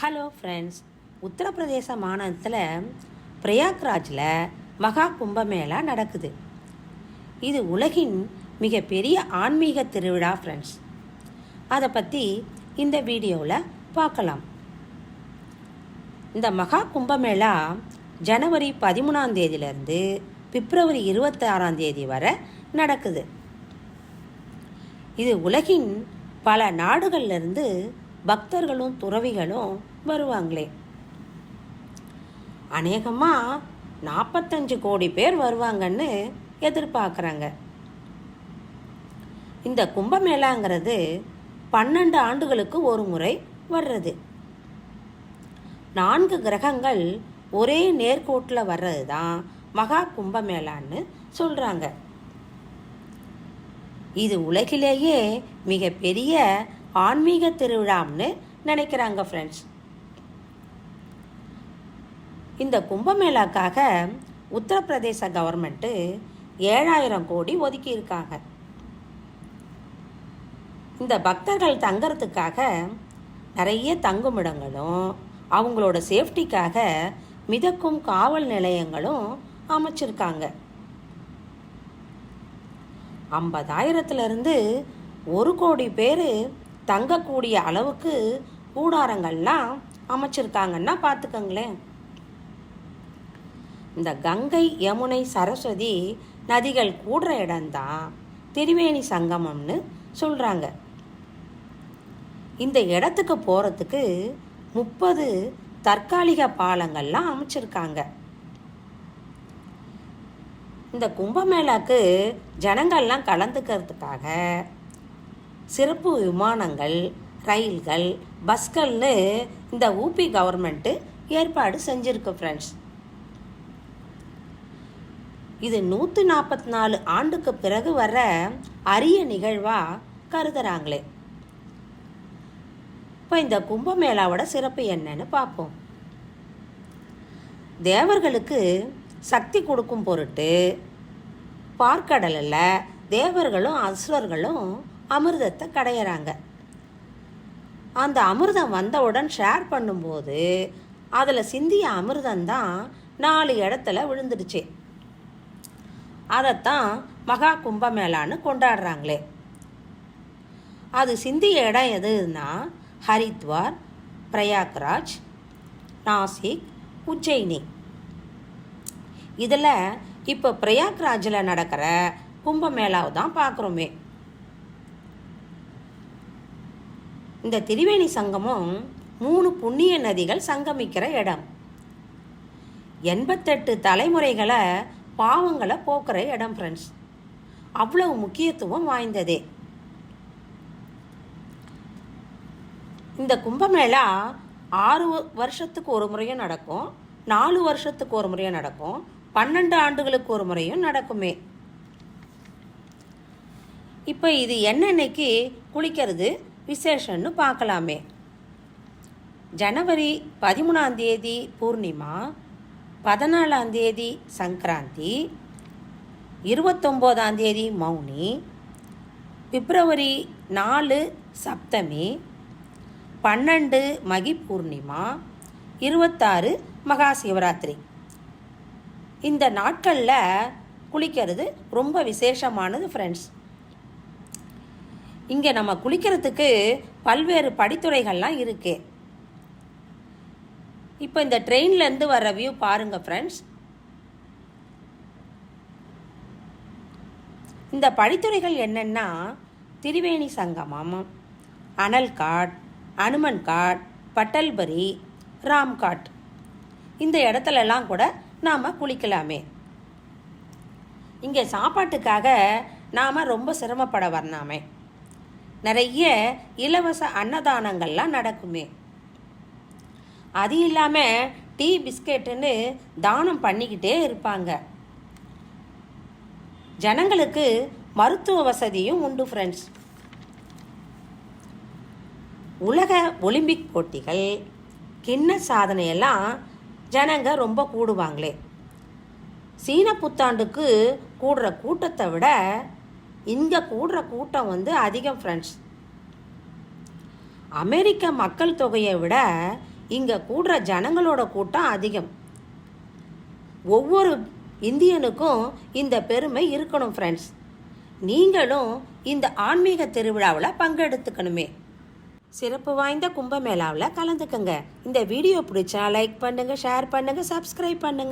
Hello friends Uttar Pradesh மாநிலத்தில் பிரயாக்ராஜில் மகா கும்பமேளா நடக்குது. இது உலகின் மிகப்பெரிய ஆன்மீக திருவிழா ஃப்ரெண்ட்ஸ் அதை பற்றி இந்த வீடியோவில் பார்க்கலாம். இந்த மகா கும்பமேளா ஜனவரி பதிமூணாம் தேதியிலேருந்து பிப்ரவரி இருபத்தாறாம் தேதி வரை நடக்குது. இது உலகின் பல நாடுகள்லேருந்து பக்தர்களும் துறவிகளும் வருவாங்களே. அநேகமாக நாற்பத்தஞ்சு கோடி பேர் வருவாங்கன்னு எதிர்பார்க்குறாங்க. இந்த கும்பமேளாங்கிறது பன்னெண்டு ஆண்டுகளுக்கு ஒரு முறை வர்றது. நான்கு கிரகங்கள் ஒரே நேர்கோட்டில் வர்றது தான் மகா கும்பமேளான்னு சொல்கிறாங்க இது உலகிலேயே மிகப்பெரிய ஆன்மீக திருவிழான்னு நினைக்கிறாங்க ஃப்ரெண்ட்ஸ் இந்த கும்பமேளாக்காக உத்தரப்பிரதேச கவர்மெண்ட்டு ஏழாயிரம் கோடி ஒதுக்கியிருக்காங்க. இந்த பக்தர்கள் தங்கறதுக்காக நிறைய தங்குமிடங்களும் அவங்களோட சேஃப்டிக்காக மிதக்கும் காவல் நிலையங்களும் அமைச்சிருக்காங்க. ஐம்பதாயிரத்துலேருந்து ஒரு கோடி பேர் தங்கக்கூடிய அளவுக்கு கூடாரங்கள்லாம் அமைச்சிருக்காங்கன்னா பார்த்துக்கங்களேன். இந்த கங்கை யமுனை சரஸ்வதி நதிகள் கூடுற இடம்தான் திரிவேணி சங்கமம்னு சொல்கிறாங்க இந்த இடத்துக்கு போகிறதுக்கு முப்பது தற்காலிக பாலங்கள்லாம் அமைச்சிருக்காங்க. இந்த கும்பமேளாக்கு ஜனங்கள்லாம் கலந்துக்கிறதுக்காக சிறப்பு விமானங்கள் ரயில்கள் பஸ்கள்னு இந்த ஊபி கவர்மெண்ட்டு ஏற்பாடு செஞ்சுருக்கு ஃப்ரெண்ட்ஸ் இது நூற்றி நாற்பத்தி நாலு ஆண்டுக்கு பிறகு வர அரிய நிகழ்வாக கருதுறாங்களே. இப்போ இந்த கும்பமேளாவோட சிறப்பு என்னன்னு பார்ப்போம் தேவர்களுக்கு சக்தி கொடுக்கும் பொருட்டு பார்க்கடலில் தேவர்களும் அசுரர்களும் அமிர்தத்தை கடையிறாங்க. அந்த அமிர்தம் வந்தவுடன் ஷேர் பண்ணும்போது அதில் சிந்திய அமிர்தம் தான் நாலு இடத்துல விழுந்துடுச்சு. அதைத்தான் மகா கும்பமேளான்னு கொண்டாடுறாங்களே. அது சிந்திய இடம் எதுன்னா ஹரித்வார் பிரயாக்ராஜ் நாசிக் உஜ்ஜயினி. இதில் இப்போ பிரயாக்ராஜில் நடக்கிற கும்பமேளாவை தான் பார்க்குறோமே. இந்த திரிவேணி சங்கமம் மூணு புண்ணிய நதிகள் சங்கமிக்கிற இடம். எண்பத்தெட்டு தலைமுறைகளை பாவங்களை போக்குற இடம் ஃப்ரெண்ட்ஸ் அவ்வளவு முக்கியத்துவம் வாய்ந்ததே. இந்த கும்பமேளா ஆறு வருஷத்துக்கு ஒரு முறையும் நடக்கும் நாலு வருஷத்துக்கு ஒரு முறையும் நடக்கும் பன்னெண்டு ஆண்டுகளுக்கு ஒரு முறையும் நடக்குமே. இப்போ இது என்னன்னைக்கு குளிக்கிறது? விசேஷம்னு பார்க்கலாமே. ஜனவரி பதிமூணாம் தேதி பூர்ணிமா பதினாலாம் தேதி சங்கராந்தி இருபத்தொம்போதாம் தேதி மௌனி பிப்ரவரி நாலு சப்தமி பன்னெண்டு மகி பூர்ணிமா இருபத்தாறு மகா சிவராத்திரி இந்த நாட்களில் குளிக்கிறது ரொம்ப விசேஷமானது ஃப்ரெண்ட்ஸ் இங்கே நம்ம குளிக்கிறதுக்கு பல்வேறு படித்துறைகள்லாம் இருக்குது இப்போ இந்த ட்ரெயின்லேருந்து வர வியூ பாருங்கள் ஃப்ரெண்ட்ஸ் இந்த படித்துறைகள் என்னென்னா திரிவேணி சங்கமம் அனல்காட் அனுமன் காட் பட்டல்பரி ராம்காட். இந்த இடத்துலலாம் கூட நாம் குளிக்கலாமே. இங்கே சாப்பாட்டுக்காக நாம் ரொம்ப சிரமப்பட வரணாமே நிறைய இலவச அன்னதானங்கள்லாம் நடக்குமே. அது இல்லாமல் டீ பிஸ்கெட்டுன்னு தானம் பண்ணிக்கிட்டே இருப்பாங்க. ஜனங்களுக்கு மருத்துவ வசதியும் உண்டு ஃப்ரெண்ட்ஸ் உலக ஒலிம்பிக் போட்டிகள் கிண்ண சாதனையெல்லாம் ஜனங்க ரொம்ப கூடுவாங்களே. சீன புத்தாண்டுக்கு கூடுற கூட்டத்தை விட இங்கே கூடுற கூட்டம் வந்து அதிகம் ஃப்ரெண்ட்ஸ் அமெரிக்க மக்கள் தொகையை விட இங்கே கூடுற ஜனங்களோட கூட்டம் அதிகம். ஒவ்வொரு இந்தியனுக்கும் இந்த பெருமை இருக்கணும் ஃப்ரெண்ட்ஸ் நீங்களும் இந்த ஆன்மீக திருவிழாவில் பங்கெடுத்துக்கணுமே. சிறப்பு வாய்ந்த கும்பமேளாவில் கலந்துக்கங்க. இந்த வீடியோ பிடிச்சா லைக் பண்ணுங்கள் ஷேர் பண்ணுங்கள் சப்ஸ்கிரைப் பண்ணுங்கள்